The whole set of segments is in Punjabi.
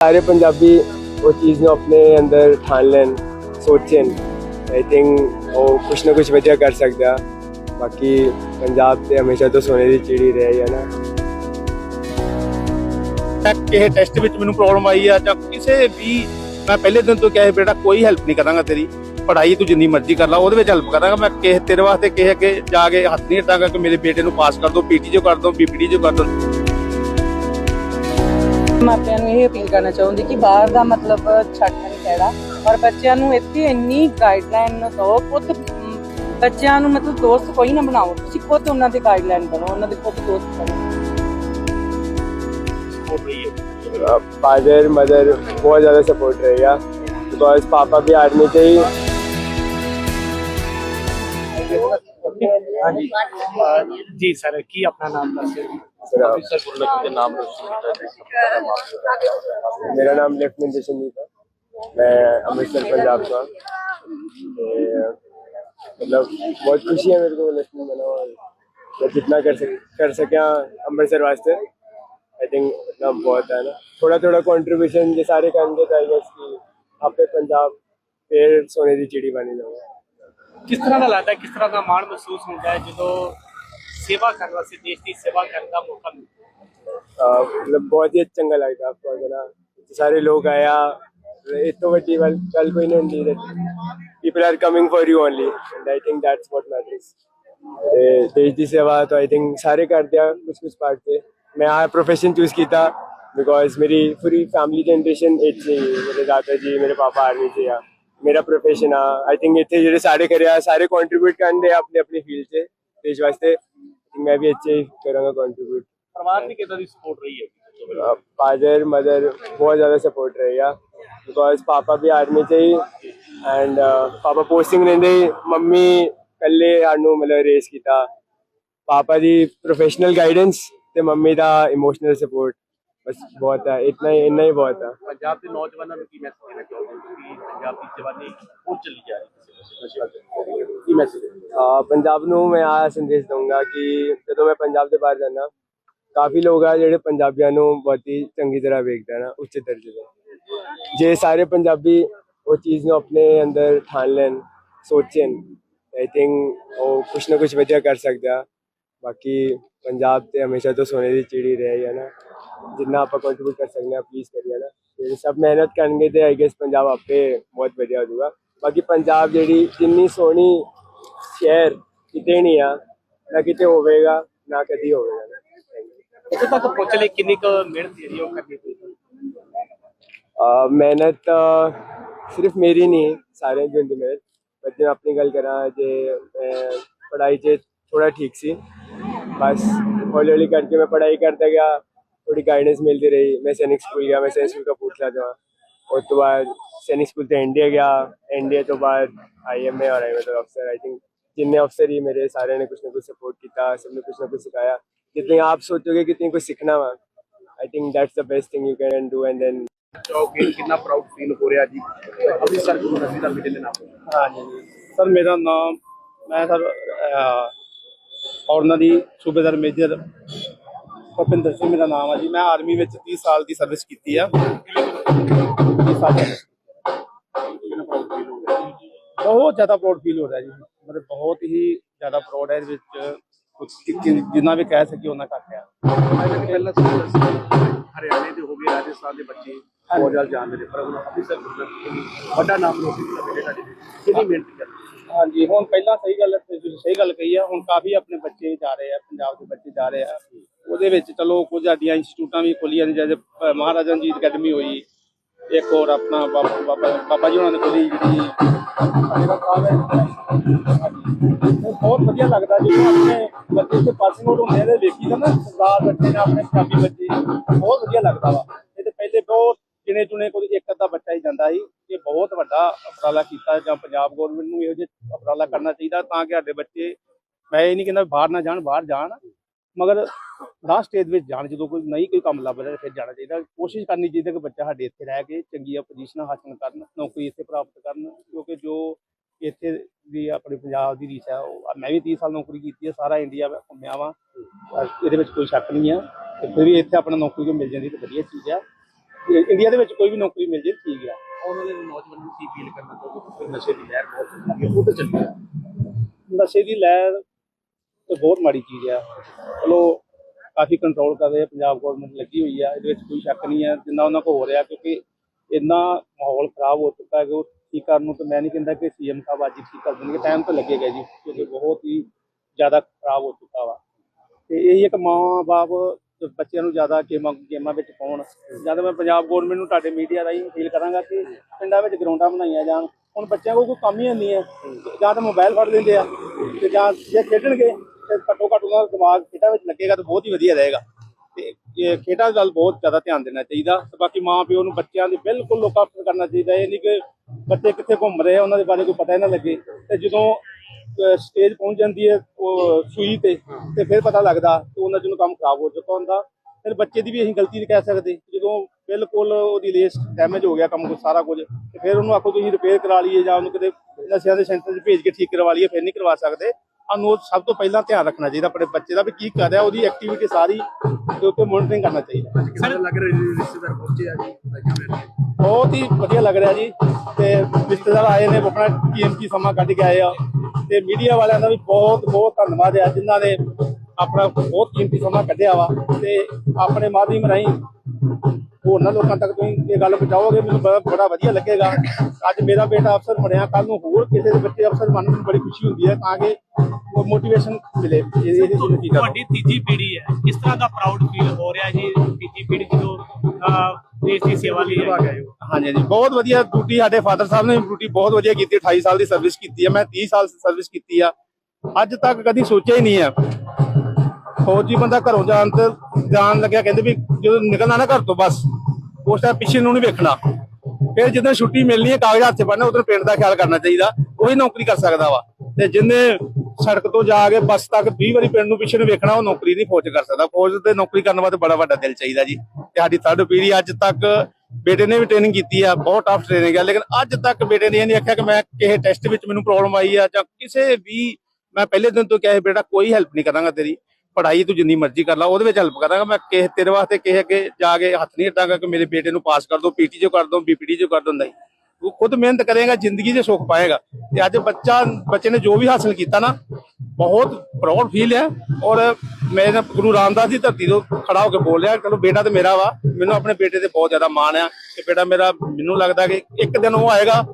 ਸਾਰੇ ਪੰਜਾਬੀ ਉਹ ਚੀਜ਼ ਨੂੰ ਆਪਣੇ ਅੰਦਰ ਠਾਣ ਲੈਣ, ਸੋਚਣ। ਆਈ ਥਿੰਕ ਉਹ ਕੁਛ ਨਾ ਕੁਛ ਵਧੀਆ ਕਰ ਸਕਦਾ। ਬਾਕੀ ਪੰਜਾਬ ਤੇ ਹਮੇਸ਼ਾ ਤੋਂ ਸੋਨੇ ਦੀ ਚਿੜੀ ਰਹੀ ਹੈ ਨਾ। ਕਿਸੇ ਟੈਸਟ ਵਿੱਚ ਮੈਨੂੰ ਪ੍ਰੋਬਲਮ ਆਈ ਆ ਜਾਂ ਕਿਸੇ ਵੀ ਮੈਂ ਪਹਿਲੇ ਦਿਨ ਤੋਂ ਕਿਹਾ ਬੇਟਾ ਕੋਈ ਹੈਲਪ ਨਹੀਂ ਕਰਾਂਗਾ ਤੇਰੀ। ਪੜ੍ਹਾਈ ਤੂੰ ਜਿੰਨੀ ਮਰਜ਼ੀ ਕਰ ਲਾ, ਉਹਦੇ ਵਿੱਚ ਹੈਲਪ ਕਰਾਂਗਾ ਮੈਂ। ਕਿਸੇ ਤੇਰੇ ਵਾਸਤੇ ਕਿਸੇ ਅੱਗੇ ਜਾ ਕੇ ਹੱਥ ਨਹੀਂ ਅੱਡਾਂਗਾ ਕਿ ਮੇਰੇ ਬੇਟੇ ਨੂੰ ਪਾਸ ਕਰ ਦੋ ਪੀਟੀ ਚੋਂ ਕਰ ਦੋ ਬੀਪੀਡੀ ਚੋਂ ਕਰ ਦੋ। ਮਾਪਿਆਂ ਨੂੰ ਇਹ ਅਪੀਲ ਕਰਨਾ ਚਾਹੁੰਦੀ ਕਿ ਬਾਹਰ ਦਾ ਮਤਲਬ ਛੱਡਣਾ ਨਹੀਂ ਚਾਹੀਦਾ ਔਰ ਬੱਚਿਆਂ ਨੂੰ ਇੱਥੇ ਇੰਨੀ ਗਾਈਡਲਾਈਨ ਦਿਓ ਖੁਦ ਅਮ, ਬੱਚਿਆਂ ਨੂੰ ਮਤਲਬ ਦੋਸਤ ਕੋਈ ਨਾ ਬਣਾਓ ਤੁਸੀਂ ਖੁਦ ਉਹਨਾਂ ਦੇ ਗਾਈਡਲਾਈਨ ਬਣੋ ਉਹਨਾਂ ਦੇ ਖੁਦ ਦੋਸਤ ਬਣੋ फादर मदर बहुत ज़्यादा सपोर्ट रहेगा बिकॉज पापा भी आर्मी से ही ਜੀ ਸਰ ਕੀ ਆਪਣਾ ਨਾਮ ਦੱਸਿਓ मेरा नाम लेफ्टिनेंट जशनदीप था। मैं अमृतसर पंजाब का। तो, मतलब बहुत खुशी है मेरे को लेफ्टिनेंट बना और मैं जितना कर सक कर सका अमृतसर वास्ते। आई थिंक उतना बहुत है ना। थोड़ा थोड़ा कंट्रीब्यूशन ये सारे करेंगे आई गेस कि आप पे पंजाब फिर सोने की चिड़ी बनी जाऊँगा किस तरह का लगता है? किस तरह का माण महसूस होता है? जो ਸੇਵਾ ਕਰਨ ਵਾਸਤੇ ਦੇਸ਼ ਦੀ ਸੇਵਾ ਕਰਨ ਦਾ ਮੌਕਾ ਮਿਲਦਾ ਅਹ, ਮਤਲਬ ਬਹੁਤ ਹੀ ਚੰਗਾ ਲੱਗਦਾ ਆਪਾਂ ਨੂੰ ਸਾਰੇ ਲੋਕ ਆਇਆ। ਇਹ ਤੋਂ ਵੱਡੀ ਗੱਲ ਗੱਲ ਕੋਈ ਨਹੀਂ ਹੁੰਦੀ people are coming for you only and I think that's what matters ਤੇ ਦੇਸ਼ ਦੀ ਸੇਵਾ ਤਾਂ ਆਈ ਥਿੰਕ ਸਾਰੇ ਕਰਦੇ ਆ ਕੁਝ ਕੁਝ ਪਾਰਟ ਤੇ ਮੈਂ ਆ ਪ੍ਰੋਫੈਸ਼ਨ ਚੂਜ਼ ਕੀਤਾ ਬਿਕੋਜ਼ ਮੇਰੀ ਪੂਰੀ ਫੈਮਿਲੀ ਜਨਰੇਸ਼ਨ ਇੱਥੇ ਹੀ ਹੈ। ਮੇਰੇ ਦਾਦਾ ਜੀ, ਮੇਰੇ ਪਾਪਾ ਆਰਮੀ 'ਚ ਆ। ਮੇਰਾ ਪ੍ਰੋਫੈਸ਼ਨ ਆ। ਆਈ ਥਿੰਕ ਇੱਥੇ ਜਿਹੜੇ ਸਾਰੇ ਕਰਿਆ ਸਾਰੇ ਕੰਟਰੀਬਿਊਟ ਕਰਦੇ ਆ ਆਪਣੀ ਆਪਣੇ ਫੀਲਡ 'ਚ। ਦੇਸ਼ ਵਾਸਤੇ ਮੈਂ ਵੀ ਇੱਥੇ ਕਰਾਂਗਾ ਕੰਟਰੀਬਿਊਟ ਪਰਿਵਾਰ ਦੀ ਕਿਦਾਂ ਦੀ ਸਪੋਰਟ ਰਹੀ ਹੈ? ਫਾਦਰ ਮਦਰ ਬਹੁਤ ਜ਼ਿਆਦਾ ਸਪੋਰਟ ਰਹੀ ਆ। ਬਿਕੋਜ਼ ਪਾਪਾ ਵੀ ਆਰਮੀ ਚ ਹੀ ਐਂਡ ਪਾਪਾ ਪੋਸਟਿੰਗ ਰਹਿੰਦੇ ਮੰਮੀ ਕੱਲੇ ਸਾਨੂੰ ਮਤਲਬ ਰੇਸ ਕੀਤਾ। ਪਾਪਾ ਦੀ ਪ੍ਰੋਫੈਸ਼ਨਲ ਗਾਈਡੈਂਸ ਤੇ ਮੰਮੀ ਦਾ ਇਮੋਸ਼ਨਲ ਸਪੋਰਟ ਬਸ ਬਹੁਤ ਹੈ ਇਤਨਾ ਹੀ ਇੰਨਾ ਹੀ ਬਹੁਤ ਹੈ। ਪੰਜਾਬ ਦੇ ਨੌਜਵਾਨਾਂ ਨੂੰ ਕੀ ਮੈਸੇਜ ਦੇਣਾ ਚਾਹੋਗੇ? ਕਿ ਪੰਜਾਬ ਦੀ ਜਵਾਨੀ ਉਹ ਚਲੀ ਜਾ ਰਹੀ ਹੈ ਕੀ ਮੈਸੇਜ ਅਹ ਪੰਜਾਬ ਨੂੰ ਮੈਂ ਆ ਸੰਦੇਸ਼ ਦਊਂਗਾ ਕਿ ਜਦੋਂ ਮੈਂ ਪੰਜਾਬ ਦੇ ਬਾਹਰ ਜਾਣਾ ਕਾਫੀ ਲੋਕ ਆ ਜਿਹੜੇ ਪੰਜਾਬੀਆਂ ਨੂੰ ਬਹੁਤ ਹੀ ਚੰਗੀ ਤਰ੍ਹਾਂ ਵੇਖਦੇ ਨਾ ਉੱਚ ਦਰਜੇ ਦੇ। ਜੇ ਸਾਰੇ ਪੰਜਾਬੀ ਉਹ ਚੀਜ਼ ਨੂੰ ਆਪਣੇ ਅੰਦਰ ਠਾਣ ਲੈਣ ਸੋਚਣ ਆਈ ਥਿੰਕ ਉਹ ਕੁਛ ਨਾ ਕੁਛ ਵਧੀਆ ਕਰ ਸਕਦਾ ਬਾਕੀ ਪੰਜਾਬ ਤੇ ਹਮੇਸ਼ਾ ਤੋਂ ਸੋਨੇ ਦੀ ਚਿੜੀ ਰਹੀ ਹੈ ਨਾ? ਜਿੰਨਾ ਆਪਾਂ ਕੰਟਰੀਬਿਊਟ ਕਰ ਸਕਦੇ ਹਾਂ ਪਲੀਜ਼ ਕਰੀਏ ਨਾ ਤੇ ਸਭ ਮਿਹਨਤ ਕਰਨਗੇ ਤੇ ਆਈ ਗੈਸ ਪੰਜਾਬ ਆਪੇ ਬਹੁਤ ਵਧੀਆ ਹੋ ਜਾਊਗਾ ਬਾਕੀ ਪੰਜਾਬ ਜਿਹੜੀ ਜਿੰਨੀ ਸੋਹਣੀ ਸ਼ਹਿਰ ਕਿਤੇ ਨਹੀਂ ਆ ਨਾ ਕਿਤੇ ਹੋਵੇਗਾ ਨਾ ਕਦੀ ਹੋਵੇਗਾ ਇੱਥੇ ਤੱਕ ਪਹੁੰਚਣ ਲਈ ਕਿੰਨੀ ਕੁ ਮਿਹਨਤ ਜਿਹੜੀ ਉਹ ਕਰਨੀ ਪਈ ਅਹ ਮਿਹਨਤ ਸਿਰਫ ਮੇਰੀ ਨਹੀਂ ਸਾਰਿਆਂ ਦੀ ਹੁੰਦੀ ਮਿਹਨਤ ਪਰ ਜੇ ਆਪਣੀ ਗੱਲ ਕਰਾਂ ਜੇ ਮੈਂ ਪੜ੍ਹਾਈ 'ਚ ਥੋੜਾ ਠੀਕ ਸੀ ਬਸ ਹੌਲੀ ਹੌਲੀ ਕਰਕੇ ਮੈਂ ਪੜ੍ਹਾਈ ਕਰਦਾ ਗਿਆ ਥੋੜੀ ਗਾਈਡੈਂਸ ਮਿਲਦੀ ਰਹੀ ਮੈਂ ਸੈਨਿਕ ਸਕੂਲ ਗਿਆ ਮੈਂ ਸੈਨਿਕ ਸਕੂਲ ਕਪੂਰਥਲਾ ਤੋਂ ਉਸ ਤੋਂ ਬਾਅਦ ਸੈਨਿਕ ਸਕੂਲ ਤੇ ਇੰਡੀਆ ਗਿਆ ਇੰਡੀਆ ਤੋਂ ਬਾਅਦ ਆਈਐਮਏ ਔਰ ਆਈਐਮਏ ਦਾ ਅਫਸਰ ਆਈ ਥਿੰਕ ਜਿੰਨੇ ਅਫਸਰ ਹੀ ਮੇਰੇ ਸਾਰਿਆਂ ਨੇ ਕੁਝ ਨਾ ਕੁਝ ਸਪੋਰਟ ਕੀਤਾ ਸਭ ਨੇ ਕੁਝ ਨਾ ਕੁਝ ਸਿਖਾਇਆ ਜਿੰਨੇ ਆਪ ਸੋਚੋਗੇ ਕਿਤਨੀ ਕੁਝ ਸਿੱਖਣਾ ਵਾ I think that's the best thing you can do and then ਚੌਕੀ ਕਿੰਨਾ ਪ੍ਰਾਊਡ ਫੀਲ ਹੋ ਰਿਹਾ ਜੀ ਅਭੀ ਸਰ ਗੁਰੂ ਨਜ਼ਰੀ ਦਾ ਮਿਡਲ ਨਾਮ ਹਾਂ ਜੀ ਸਰ ਮੇਰਾ ਨਾਮ ਮੈਂ ਸਰ ਔਰਨਾ ਦੀ ਸੂਬੇਦਾਰ ਮੇਜਰ ਭੁਪਿੰਦਰ ਸਿੰਘ ਮੇਰਾ ਨਾਮ ਆ ਜੀ। ਮੈਂ ਆਰਮੀ ਵਿੱਚ 30 ਸਾਲ ਦੀ ਸਰਵਿਸ ਕੀਤੀ ਆ। 30 ਸਾਲ ਦੀ ਬਹੁਤ ਜ਼ਿਆਦਾ ਪ੍ਰਾਊਡ ਫੀਲ ਹੋ ਰਿਹਾ ਜੀ। ਮਤਲਬ ਬਹੁਤ ਹੀ ਜ਼ਿਆਦਾ ਪ੍ਰਾਊਡ ਹੈ ਇਹਦੇ ਵਿੱਚ। ਕੁਛ ਕਿ- ਕਿ- ਜਿੰਨਾ ਵੀ ਕਹਿ ਸਕੀ ਉਹਨਾਂ ਆ। ਪਹਿਲਾਂ ਹਰਿਆਣੇ ਦੇ ਹੋ ਗਏ ਰਾਜਸਥਾਨ ਦੇ ਬੱਚੇ ਬਹੁਤ ਜ਼ਿਆਦਾ ਜਾਣਦੇ ਨੇ ਪਰ ਹੁਣ ਅੰਮ੍ਰਿਤਸਰ ਵੱਡਾ ਨਾਮ ਰੋਸ਼ਨ ਕੀਤਾ ਮੇਰੇ ਸਾਡੇ ਕਿੰਨੀ ਮਿਹਨਤ ਕਰਦੇ ਹਾਂਜੀ ਹੁਣ ਪਹਿਲਾਂ ਸਹੀ ਗੱਲ ਤੁਸੀਂ ਸਹੀ ਗੱਲ ਕਹੀ ਆ। ਹੁਣ ਕਾਫੀ ਆਪਣੇ ਬੱਚੇ ਜਾ ਰਹੇ ਆ ਪੰਜਾਬ ਦੇ ਬੱਚੇ ਜਾ ਰਹੇ ਆ। ਉਹਦੇ ਵਿੱਚ ਚਲੋ ਕੁਝ ਸਾਡੀਆਂ ਇੰਸਟੀਚਿਊਟਾਂ ਵੀ ਖੋਲੀਆਂ ਨੇ, ਜਿਵੇਂ ਅਹ ਮਹਾਰਾਜਾ ਰਣਜੀਤ ਅਕੈਡਮੀ ਹੋਈ, ਇੱਕ ਹੋਰ ਆਪਣਾ ਬਾਬਾ ਬਾਬਾ ਬਾਬਾ ਜੀ ਉਹਨਾਂ ਨੇ ਖੋਲੀ ਜਿਹੜੀ ਸੇਵਾ ਸਾਹਿਬ ਹੈ। ਬਹੁਤ ਵਧੀਆ ਲੱਗਦਾ ਜਦੋਂ ਆਪਣੇ ਬੱਚੇ ਤੇ ਪਾਸਿੰਗ ਆਊਟ ਹੁੰਦੇ ਆ ਤੇ ਵੇਖੀ ਨਾ, ਸਰਦਾਰ ਬੱਚੇ ਨੇ, ਆਪਣੇ ਪੰਜਾਬੀ ਬੱਚੇ, ਬਹੁਤ ਵਧੀਆ ਲੱਗਦਾ ਵਾ। ਇਹ ਤੇ ਪਹਿਲੇ ਬਹੁਤ ਗਿਣੇ ਚੁਣੇ ਕੋਈ ਇੱਕ ਅੱਧਾ ਬੱਚਾ ਹੀ ਜਾਂਦਾ ਸੀ, ਇਹ ਬਹੁਤ ਵੱਡਾ ਉਪਰਾਲਾ ਕੀਤਾ ਜਾਂ ਪੰਜਾਬ ਗਵਰਨਮੈਂਟ ਨੂੰ ਇਹੋ ਜਿਹਾ ਉਪਰਾਲਾ ਕਰਨਾ ਚਾਹੀਦਾ ਤਾਂ ਕਿ ਸਾਡੇ ਬੱਚੇ, ਮੈਂ ਇਹ ਨਹੀਂ ਕਹਿੰਦਾ ਵੀ ਬਾਹਰ ਨਾ ਜਾਣ, ਬਾਹਰ ਜਾਣ, ਮਗਰ ਲਾਸਟ ਸਟੇਜ ਵਿੱਚ ਜਾਣ ਜਦੋਂ ਕੋਈ ਨਹੀਂ ਕੋਈ ਕੰਮ ਲੱਭ ਰਿਹਾ ਫਿਰ ਜਾਣਾ ਚਾਹੀਦਾ। ਕੋਸ਼ਿਸ਼ ਕਰਨੀ ਚਾਹੀਦੀ ਕਿ ਬੱਚਾ ਸਾਡੇ ਇੱਥੇ ਰਹਿ ਕੇ ਚੰਗੀਆਂ ਪੋਜੀਸ਼ਨਾਂ ਹਾਸਲ ਕਰਨ ਨੌਕਰੀ ਇੱਥੇ ਪ੍ਰਾਪਤ ਕਰਨ ਕਿਉਂਕਿ ਜੋ ਇੱਥੇ ਦੀ ਆਪਣੇ ਪੰਜਾਬ ਦੀ ਰੀਸ ਹੈ ਉਹ ਮੈਂ ਵੀ 30 ਸਾਲ ਨੌਕਰੀ ਕੀਤੀ ਹੈ ਸਾਰਾ ਇੰਡੀਆ ਘੁੰਮਿਆ ਵਾਂ। ਇਹਦੇ ਵਿੱਚ ਕੋਈ ਸ਼ੱਕ ਨਹੀਂ ਆ ਤੇ ਫਿਰ ਵੀ ਇੱਥੇ ਆਪਣਾ ਨੌਕਰੀ ਜੋ ਮਿਲ ਜਾਂਦੀ ਤਾਂ ਵਧੀਆ ਚੀਜ਼ ਆ। ਇੰਡੀਆ ਦੇ ਵਿੱਚ ਕੋਈ ਵੀ ਨੌਕਰੀ ਮਿਲ ਜੇ ਠੀਕ ਆ। ਆਉਣ ਵਾਲੇ ਨੌਜਵਾਨਾਂ ਨੂੰ ਕੀ ਫੀਲ ਕਰਨਾ ਚਾਹੋਗੇ? ਕਿ ਨਸ਼ੇ ਦੀ ਲਹਿਰ ਬਹੁਤ ਅੱਗੇ ਚੱਲੀ ਹੈ। ਨਸ਼ੇ ਦੀ ਲਹਿਰ ਤੇ ਬਹੁਤ ਮਾੜੀ ਚੀਜ਼ ਆ। ਚਲੋ ਕਾਫੀ ਕੰਟਰੋਲ ਕਰ ਰਹੇ ਪੰਜਾਬ ਗਵਰਨਮੈਂਟ ਲੱਗੀ ਹੋਈ ਆ, ਇਹਦੇ ਵਿੱਚ ਕੋਈ ਸ਼ੱਕ ਨਹੀਂ ਹੈ ਜਿੰਨਾ ਉਹਨਾਂ ਕੋ ਹੋ ਰਿਹਾ, ਕਿਉਂਕਿ ਇੰਨਾ ਮਾਹੌਲ ਖਰਾਬ ਹੋ ਚੁੱਕਾ ਹੈ ਕਿ ਉਹ ਠੀਕ ਕਰਨ ਨੂੰ ਤਾਂ ਮੈਂ ਨਹੀਂ ਕਹਿੰਦਾ ਕਿ ਸੀਐਮ ਸਾਹਿਬ ਅੱਜ ਠੀਕ ਕਰ ਦੇਣਗੇ ਟਾਈਮ ਤਾਂ ਲੱਗੇਗਾ ਜੀ, ਕਿਉਂਕਿ ਬਹੁਤ ਹੀ ਜ਼ਿਆਦਾ ਖਰਾਬ ਹੋ ਚੁੱਕਾ ਵਾ। ਤੇ ਇਹੀ ਇੱਕ ਮਾਂ ਬਾਪ ਬੱਚਿਆਂ ਨੂੰ ਜ਼ਿਆਦਾ ਗੇਮਾਂ ਗੇਮਾਂ ਵਿੱਚ ਪਾਉਣ ਜਦ ਮੈਂ ਪੰਜਾਬ ਗਵਰਨਮੈਂਟ ਨੂੰ ਤੁਹਾਡੇ ਮੀਡੀਆ ਰਾਹੀਂ ਅਪੀਲ ਕਰਾਂਗਾ ਕਿ ਪਿੰਡਾਂ ਵਿੱਚ ਗਰਾਊਂਡਾਂ ਬਣਾਈਆਂ ਜਾਣ, ਹੁਣ ਬੱਚਿਆਂ ਕੋਲ ਕੋਈ ਕੰਮ ਹੀ ਨਹੀਂ ਹੈ, ਜਾਂ ਤਾਂ ਮੋਬਾਈਲ ਫੜ ਲੈਂਦੇ ਆ, ਤੇ ਜਾਂ ਜੇ ਖੇਡਣਗੇ ਘੱਟੋ ਘੱਟ ਉਹਨਾਂ ਦਾ ਦਿਮਾਗ ਖੇਡਾਂ ਵਿੱਚ ਲੱਗੇਗਾ ਤਾਂ ਬਹੁਤ ਹੀ ਵਧੀਆ ਰਹੇਗਾ। ਤੇ ਇਹ ਖੇਡਾਂ ਵੱਲ ਬਹੁਤ ਜ਼ਿਆਦਾ ਧਿਆਨ ਦੇਣਾ ਚਾਹੀਦਾ। ਤੇ ਬਾਕੀ ਮਾਂ ਪਿਓ ਨੂੰ ਬੱਚਿਆਂ ਦੇ ਬਿਲਕੁਲ ਲੋਕਾਂ ਕਰਨਾ ਚਾਹੀਦਾ। ਇਹ ਨਹੀਂ ਕਿ ਬੱਚੇ ਕਿੱਥੇ ਘੁੰਮ ਰਹੇ ਆ, ਉਹਨਾਂ ਦੇ ਬਾਰੇ ਕੋਈ ਪਤਾ ਹੀ ਨਾ ਲੱਗੇ। ਤੇ ਜਦੋਂ ਸਟੇਜ ਪਹੁੰਚ ਜਾਂਦੀ ਹੈ, ਉਹ ਸੂਈ ਤੇ ਤੇ ਫਿਰ ਪਤਾ ਲੱਗਦਾ ਕਿ ਉਹਨਾਂ ਜਿਹਨੂੰ ਕੰਮ ਖਰਾਬ ਹੋ ਚੁੱਕਾ ਹੁੰਦਾ। ਫਿਰ ਬੱਚੇ ਦੀ ਵੀ ਅਸੀਂ ਗਲਤੀ ਨਹੀਂ ਕਹਿ ਸਕਦੇ। ਜਦੋਂ ਬਿਲਕੁਲ ਉਹਦੀ ਲੇਸ ਡੈਮੇਜ ਹੋ ਗਿਆ ਕੰਮ ਕੁਛ, ਸਾਰਾ ਕੁਝ, ਤੇ ਫਿਰ ਉਹਨੂੰ ਆਖੋ ਤੁਸੀਂ ਰਿਪੇਅਰ ਕਰਾ ਲਈਏ ਜਾਂ ਉਹਨੂੰ ਕਿਤੇ ਨਸ਼ਿਆਂ ਦੇ ਸੈਂਟਰ 'ਚ ਭੇਜ ਕੇ ਠੀਕ ਕਰਵਾ ਲਈਏ, ਫਿਰ ਨਹੀਂ ਕਰਵਾ ਸਕਦੇ। ਸਾਨੂੰ ਉਹ ਸਭ ਤੋਂ ਪਹਿਲਾਂ ਧਿਆਨ ਰੱਖਣਾ ਚਾਹੀਦਾ ਆਪਣੇ ਬੱਚੇ ਦਾ ਵੀ ਕੀ ਕਰ ਰਿਹਾ ਉਹਦੀ ਐਕਟੀਵਿਟੀ ਸਾਰੀ ਦੇ ਉੱਤੇ ਮੋਨੀਟਰਿੰਗ ਕਰਨਾ ਚਾਹੀਦਾ। ਕਿਵੇਂ ਲੱਗ ਰਿਹਾ ਰਿਸ਼ਤੇਦਾਰ ਪਹੁੰਚੇ ਆ ਜੀ? ਬਹੁਤ ਹੀ ਵਧੀਆ ਲੱਗ ਰਿਹਾ ਜੀ ਤੇ ਰਿਸ਼ਤੇਦਾਰ ਆਏ ਨੇ ਆਪਣਾ ਕੀਮਤੀ ਸਮਾਂ ਕੱਢ ਕੇ ਆਏ ਆ ਤੇ ਮੀਡੀਆ ਵਾਲਿਆਂ ਦਾ ਵੀ ਬਹੁਤ ਬਹੁਤ ਧੰਨਵਾਦ ਹੈ ਜਿਨ੍ਹਾਂ ਨੇ ਆਪਣਾ ਬਹੁਤ ਕੀਮਤੀ ਸਮਾਂ ਕੱਢਿਆ ਵਾ ਤੇ ਆਪਣੇ ਮਾਧਿਅਮ ਰਾਹੀਂ ਹੋਰਨਾਂ ਲੋਕਾਂ ਤੱਕ ਤੁਸੀਂ ਇਹ ਗੱਲ ਪਹੁੰਚਾਓਗੇ ਮੈਨੂੰ ਬੜਾ ਬੜਾ ਵਧੀਆ ਲੱਗੇਗਾ। ਅੱਜ ਮੇਰਾ ਬੇਟਾ ਅਫਸਰ ਬਣਿਆ ਕੱਲ ਨੂੰ ਹੋਰ ਕਿਸੇ ਦੇ ਬੱਚੇ ਅਫਸਰ ਬਣਨ ਨੂੰ ਬੜੀ ਖੁਸ਼ੀ ਹੁੰਦੀ ਹੈ ਤਾਂ ਕਿ ਮੋਟੀਵੇਸ਼ਨ ਮਿਲੇ। ਇਹ ਤੁਹਾਡੀ ਤੀਜੀ ਪੀੜ੍ਹੀ ਹੈ। ਕਿਸ ਤਰ੍ਹਾਂ ਦਾ ਪ੍ਰਾਊਡ ਫੀਲ ਹੋ ਰਿਹਾ ਜੀ ਤੀਜੀ ਪੀੜ੍ਹੀ ਜਦੋਂ ਦੇਸ਼ ਦੀ ਸੇਵਾ ਲਈ ਆ ਗਏ ਹੋ ਹਾਂਜੀ ਹਾਂਜੀ। ਬਹੁਤ ਵਧੀਆ ਡਿਊਟੀ ਸਾਡੇ ਫਾਦਰ ਸਾਹਿਬ ਨੇ ਡਿਊਟੀ ਬਹੁਤ ਵਧੀਆ ਕੀਤੀ 28 ਸਾਲ ਦੀ ਸਰਵਿਸ ਕੀਤੀ ਹੈ। ਮੈਂ 30 ਸਾਲ ਸਰਵਿਸ ਕੀਤੀ ਆ। ਅੱਜ ਤੱਕ ਕਦੀ ਸੋਚਿਆ ਹੀ ਨਹੀਂ ਹੈ ਫੌਜੀ ਬੰਦਾ ਘਰੋਂ ਜਾਣ ਤੇ ਜਾਣ ਲੱਗਿਆ, ਕਹਿੰਦੇ ਵੀ ਜਦੋਂ ਨਿਕਲਣਾ ਨਾ ਘਰ ਤੋਂ ਬਸ, ਉਸ ਟਾਈਮ ਪਿੱਛੇ ਨੂੰ ਨਹੀਂ ਵੇਖਣਾ। ਫਿਰ ਜਦੋਂ ਛੁੱਟੀ ਮਿਲਣੀ ਹੈ, ਕਾਗਜ਼ ਹੱਥ 'ਚ ਫੜਨਾ, ਉਦੋਂ ਪਿੰਡ ਦਾ ਖਿਆਲ ਕਰਨਾ ਚਾਹੀਦਾ। ਉਹੀ ਨੌਕਰੀ ਕਰ ਸਕਦਾ ਵਾ। ਤੇ ਜਿੰਨੇ ਸੜਕ ਤੋਂ ਜਾ ਕੇ ਬੱਸ ਤੱਕ 20 ਵਾਰੀ ਪਿੰਡ ਨੂੰ ਪਿੱਛੇ ਨੂੰ ਵੇਖਣਾ, ਉਹ ਨੌਕਰੀ ਨਹੀਂ ਫੌਜ ਕਰ ਸਕਦਾ। ਫੌਜ ਤੇ ਨੌਕਰੀ ਕਰਨ ਵਾਸਤੇ ਬੜਾ ਵੱਡਾ ਦਿਲ ਚਾਹੀਦਾ ਜੀ। ਤੇ ਸਾਡੀ ਥਰਡ ਪੀੜੀ ਅੱਜ ਤੱਕ ਬੇਟੇ ਨੇ ਵੀ ਟ੍ਰੇਨਿੰਗ ਕੀਤੀ ਆ, ਬਹੁਤ ਟਫ ਟ੍ਰੇਨਿੰਗ ਆ, ਲੇਕਿਨ ਅੱਜ ਤੱਕ ਬੇਟੇ ਨੇ ਇਹ ਨਹੀਂ ਆਖਿਆ ਕਿ ਮੈਂ ਕਿਸੇ ਟੈਸਟ ਵਿੱਚ ਮੈਨੂੰ ਪ੍ਰੋਬਲਮ ਆਈ ਆ ਜਾਂ ਕਿਸੇ ਵੀ ਮੈਂ ਪਹਿਲੇ ਦਿਨ ਤੋਂ ਕਿਹਾ ਬੇਟਾ ਕੋਈ ਹੈਲਪ ਨਹੀਂ ਕਰਾਂਗਾ ਤੇਰੀ। ਪੜ੍ਹਾਈ ਤੂੰ ਜਿੰਨੀ ਮਰਜ਼ੀ ਕਰ ਲਾ, ਉਹਦੇ ਵਿੱਚ ਹੈਲਪ ਕਰਾਂਗਾ ਮੈਂ। ਕਿਸੇ ਤੇਰੇ ਵਾਸਤੇ ਕਿਸੇ ਅੱਗੇ ਜਾ ਕੇ ਹੱਥ ਨਹੀਂ ਅੱਡਾਂਗਾ ਕਿ ਮੇਰੇ ਬੇਟੇ ਨੂੰ ਪਾਸ ਕਰ ਦੋ ਪੀਟੀ ਚੋਂ ਕਰ ਦੋ ਬੀਪੀਡੀ ਚੋਂ ਕਰ ਦੋ, ਨਹੀਂ। ਉਹ ਖੁਦ ਮਿਹਨਤ ਕਰੇਗਾ, ਜ਼ਿੰਦਗੀ 'ਚ ਸੁੱਖ ਪਾਏਗਾ। ਤੇ ਅੱਜ ਬੱਚਾ, ਬੱਚੇ ਨੇ ਜੋ ਵੀ ਹਾਸਲ ਕੀਤਾ ਨਾ, ਬਹੁਤ ਪ੍ਰਾਊਡ ਫੀਲ ਹੈ। ਔਰ ਮੈਂ ਨਾ ਗੁਰੂ ਰਾਮਦਾਸ ਦੀ ਧਰਤੀ ਤੋਂ ਖੜਾ ਹੋ ਕੇ ਬੋਲ ਰਿਹਾ, ਚਲੋ ਬੇਟਾ ਤੇ ਮੇਰਾ ਵਾ, ਮੈਨੂੰ ਆਪਣੇ ਬੇਟੇ ਤੇ ਬਹੁਤ ਜ਼ਿਆਦਾ ਮਾਣ ਆ। ਕਿ ਬੇਟਾ ਮੇਰਾ, ਮੈਨੂੰ ਲੱਗਦਾ ਕਿ ਇੱਕ ਦਿਨ ਉਹ ਆਏਗਾ,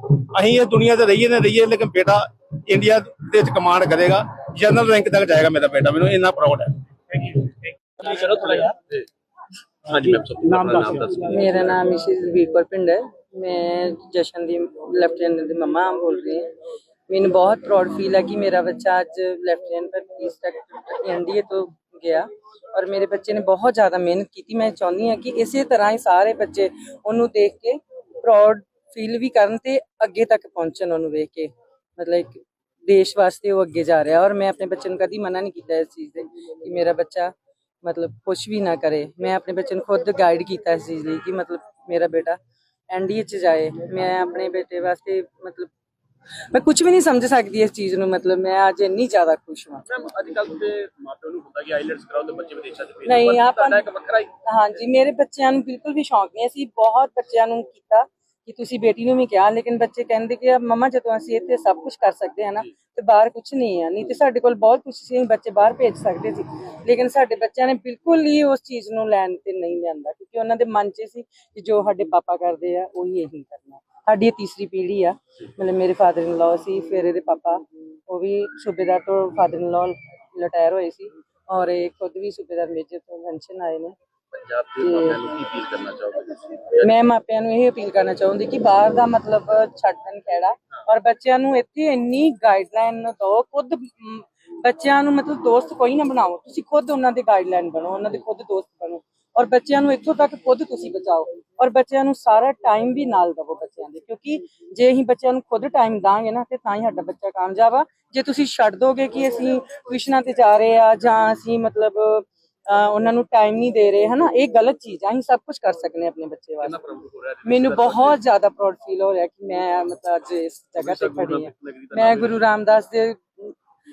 ਅਸੀਂ ਇਹ ਦੁਨੀਆ ਤੇ ਰਹੀਏ ਨਾ ਰਹੀਏ, ਲੇਕਿਨ ਬੇਟਾ ਇੰਡੀਆ ਦੇ ਵਿੱਚ ਕਮਾਂਡ ਕਰੇਗਾ। ਜਨਰਲ ਰੈਂਕ ਤੱਕ ਜਾਏਗਾ ਮੇਰਾ ਬੇਟਾ ਮੈਨੂੰ ਇੰਨਾ ਪ੍ਰਾਊਡ ਹੈ। ਥੈਂਕ ਯੂ ਚਲੋ ਥੋੜਾ ਜਿਹਾ। ਹਾਂਜੀ ਮੈਮ ਸਭ ਨਾਮ ਦੱਸ ਮੇਰਾ ਨਾਮ ਮਿਸਿਸ ਵੀਰਪੁਰ ਪਿੰਡ ਹੈ। ਮੈਂ ਜਸ਼ਨ ਦੀ ਲੈਫਟੀਨੈਂਟ ਦੀ ਮੰਮਾ ਬੋਲ ਰਹੀ ਹਾਂ। ਮੈਨੂੰ ਬਹੁਤ ਪ੍ਰਾਊਡ ਫੀਲ ਹੈ ਕਿ ਮੇਰਾ ਬੱਚਾ ਅੱਜ ਲੈਫਟੀਨੈਂਟ ਪਰ ਪੁਲਿਸ ਤੱਕ ਐਨਡੀਏ ਤੋਂ ਗਿਆ। ਔਰ ਮੇਰੇ ਬੱਚੇ ਨੇ ਬਹੁਤ ਜ਼ਿਆਦਾ ਮਿਹਨਤ ਕੀਤੀ। ਮੈਂ ਚਾਹੁੰਦੀ ਹਾਂ ਕਿ ਇਸੇ ਤਰ੍ਹਾਂ ਹੀ ਸਾਰੇ ਬੱਚੇ ਉਹਨੂੰ ਦੇਖ ਕੇ ਪ੍ਰਾਊਡ ਫੀਲ ਵੀ ਕਰਨ ਤੇ ਅੱਗੇ ਤੱਕ ਪਹੁੰਚਣ ਉਹਨੂੰ ਵੇਖ ਕੇ। ਮਤਲਬ ਇੱਕ ਦੇਸ਼ ਵਾਸਤੇ ਉਹ ਅੱਗੇ ਜਾ ਰਿਹਾ ਔਰ ਮੈਂ ਆਪਣੇ ਬੱਚੇ ਨੂੰ ਕਦੀ ਮਨਾ ਨਹੀਂ ਕੀਤਾ ਇਸ ਚੀਜ਼ ਤੇ ਕਿ ਮੇਰਾ ਬੱਚਾ ਮਤਲਬ ਕੁਝ ਵੀ ਨਾ ਕਰੇ ਮੈਂ ਆਪਣੇ ਬੱਚੇ ਨੂੰ ਖੁਦ ਗਾਈਡ ਕੀਤਾ ਇਸ ਚੀਜ਼ ਲਈ ਕਿ ਮਤਲਬ ਮੇਰਾ ਬੇਟਾ ਐਨਡੀਏ ਚ ਜਾਏ ਮੈਂ ਆਪਣੇ ਬੇਟੇ ਵਾਸਤੇ ਮਤਲਬ ਮੈਂ ਕੁਝ ਵੀ ਨਹੀਂ ਸਮਝ ਸਕਦੀ ਇਸ ਚੀਜ਼ ਨੂੰ ਮਤਲਬ ਮੈਂ ਅੱਜ ਇੰਨੀ ਜ਼ਿਆਦਾ ਖੁਸ਼ ਹਾਂ ਮੈਮ ਅੱਜ ਕੱਲ ਤੇ ਮਾਪਿਆਂ ਨੂੰ ਹੁੰਦਾ ਕਿ ਆਈਲੈਂਡਸ ਕਰਾਓ ਤੇ ਬੱਚੇ ਵਿਦੇਸ਼ਾਂ 'ਚ ਭੇਜੋ ਨਹੀਂ, ਆਪਾਂ- ਹਾਂਜੀ ਮੇਰੇ ਬੱਚਿਆਂ ਨੂੰ ਬਿਲਕੁਲ ਵੀ ਸ਼ੌਂਕ ਨਹੀਂ ਅਸੀਂ ਬਹੁਤ ਬੱਚਿਆਂ ਨੂੰ ਕੀਤਾ ਕਿ ਤੁਸੀਂ ਬੇਟੀ ਨੂੰ ਵੀ ਕਿਹਾ ਲੇਕਿਨ ਬੱਚੇ ਕਹਿੰਦੇ ਕਿ ਮਮਾ ਜਦੋਂ ਅਸੀਂ ਇੱਥੇ ਸਭ ਕੁਝ ਕਰ ਸਕਦੇ ਹਾਂ ਨਾ ਤੇ ਬਾਹਰ ਕੁਝ ਨਹੀਂ ਹੈ ਨਹੀਂ ਤੇ ਸਾਡੇ ਕੋਲ ਬਹੁਤ ਕੁਝ ਸੀ ਬੱਚੇ ਬਾਹਰ ਭੇਜ ਸਕਦੇ ਸੀ। ਲੇਕਿਨ ਸਾਡੇ ਬੱਚਿਆਂ ਨੇ ਬਿਲਕੁਲ ਹੀ ਉਸ ਚੀਜ਼ ਨੂੰ ਲੈਣ ਤੇ ਨਹੀਂ ਲਿਆਂਦਾ ਕਿਉਂਕਿ ਉਹਨਾਂ ਦੇ ਮਨ 'ਚ ਸੀ ਕਿ ਜੋ ਸਾਡੇ ਪਾਪਾ ਕਰਦੇ ਆ ਉਹੀ ਇਹੀ ਕਰਨਾ। ਸਾਡੀ ਇਹ ਤੀਸਰੀ ਪੀੜ੍ਹੀ ਆ ਮਤਲਬ ਮੇਰੇ ਫਾਦਰ ਇਨ ਲਾਅ ਸੀ ਫਿਰ ਇਹਦੇ ਪਾਪਾ ਉਹ ਵੀ ਸੂਬੇਦਾਰ ਤੋਂ ਫਾਦਰ ਇਨ ਲਾਅ ਰਿਟਾਇਰ ਹੋਏ ਸੀ। ਔਰ ਇਹ ਖੁਦ ਵੀ ਸੂਬੇਦਾਰ ਮੇਜਰ ਤੋਂ ਪੈਨਸ਼ਨ ਆਏ ਨੇ। ਪੰਜਾਬ ਦੇ ਮਾਪਿਆਂ ਨੂੰ ਕੀ ਫੀਲ ਕਰਨਾ ਚਾਹੋਗੇ ਤੁਸੀਂ? ਮੈਂ ਮਾਪਿਆਂ ਨੂੰ ਇਹ ਅਪੀਲ ਕਰਨਾ ਚਾਹੁੰਦੀ ਕਿ ਬਾਹਰ ਦਾ ਮਤਲਬ ਛੱਡ ਦੇਣ ਖਹਿੜਾ ਔਰ ਬੱਚਿਆਂ ਨੂੰ ਇੱਥੇ ਇੰਨੀ ਗਾਈਡਲਾਈਨ ਦਿਓ ਖੁਦ ਬੱਚਿਆਂ ਨੂੰ ਮਤਲਬ ਦੋਸਤ ਕੋਈ ਨਾ ਬਣਾਓ। ਤੁਸੀਂ ਖੁਦ ਉਹਨਾਂ ਦੇ ਗਾਈਡਲਾਈਨ ਬਣੋ ਉਹਨਾਂ ਦੇ ਖੁਦ ਦੋਸਤ ਬਣੋ। ਔਰ ਬੱਚਿਆਂ ਨੂੰ ਇੱਥੋਂ ਤੱਕ ਖੁਦ ਤੁਸੀਂ ਬਚਾਓ। ਔਰ ਬੱਚਿਆਂ ਨੂੰ ਸਾਰਾ ਟਾਈਮ ਵੀ ਨਾਲ ਦਵੋ ਬੱਚਿਆਂ ਦੇ ਕਿਉਂਕਿ ਜੇ ਅਸੀਂ ਬੱਚਿਆਂ ਨੂੰ ਖੁਦ ਟਾਈਮ ਦਾਂਗੇ ਨਾ ਤੇ ਤਾਂ ਹੀ ਸਾਡਾ ਬੱਚਾ ਕਾਮਯਾਬ ਆ। ਜੇ ਤੁਸੀਂ ਛੱਡ ਦੋਗੇ ਕਿ ਅਸੀਂ ਟਿਊਸ਼ਨਾਂ ਤੇ ਜਾ ਰਹੇ ਆ ਜਾਂ ਅਸੀਂ ਮਤਲਬ ਉਹਨਾਂ ਨੂੰ ਟਾਈਮ ਨਹੀਂ ਦੇ ਰਹੇ ਹਨਾ? ਇਹ ਗਲਤ ਚੀਜ਼ ਆ ਅਸੀਂ ਸਭ ਕੁਝ ਕਰ ਸਕਦੇ ਹਾਂ ਆਪਣੇ ਬੱਚੇ ਵਾਸਤੇ। ਮੈਨੂੰ ਬਹੁਤ ਜ਼ਿਆਦਾ ਪ੍ਰਾਊਡ ਫੀਲ ਹੋ ਰਿਹਾ ਕਿ ਮੈਂ ਮਤਲਬ ਅੱਜ ਇਸ ਜਗ੍ਹਾ ਤੇ ਖੜੀ ਹਾਂ। ਮੈਂ ਗੁਰੂ ਰਾਮਦਾਸ ਦੇ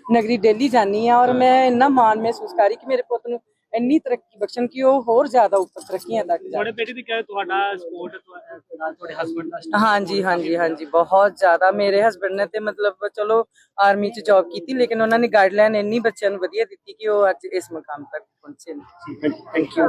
ਨਗਰੀ ਦਿੱਲੀ ਜਾਨੀ ਆ ਔਰ ਮੈਂ ਇੰਨਾ ਮਾਣ ਮਹਿਸੂਸ ਕਰੀ ਕਿ ਮੇਰੇ ਪੁੱਤ ਨੂੰ ਇੰਨੀ ਤਰੱਕੀ ਬਖਸ਼ਣ ਕਿ ਉਹ ਹੋਰ ਜ਼ਿਆਦਾ ਉੱਪਰ ਤਰੱਕੀਆਂ ਤੱਕ ਜਾਣ ਤੁਹਾਡੇ ਬੇਟੇ ਦੀ ਕਿਹਾ ਤੁਹਾਡਾ ਸਪੋਰਟ ਤੁਹਾਡੇ ਹਸਬੰਡ ਦਾ ਹਾਂਜੀ ਹਾਂਜੀ ਹਾਂਜੀ ਬਹੁਤ ਜ਼ਿਆਦਾ। ਮੇਰੇ ਹਸਬੰਡ ਨੇ ਤੇ ਮਤਲਬ ਚਲੋ ਆਰਮੀ 'ਚ ਜੌਬ ਕੀਤੀ ਲੇਕਿਨ ਉਹਨਾਂ ਨੇ ਗਾਈਡਲਾਈਨ ਇੰਨੀ ਬੱਚਿਆਂ ਨੂੰ ਵਧੀਆ ਦਿੱਤੀ ਕਿ ਉਹ ਅੱਜ ਇਸ ਮੁਕਾਮ ਤੱਕ ਪਹੁੰਚੇ ਨੇ। Thank you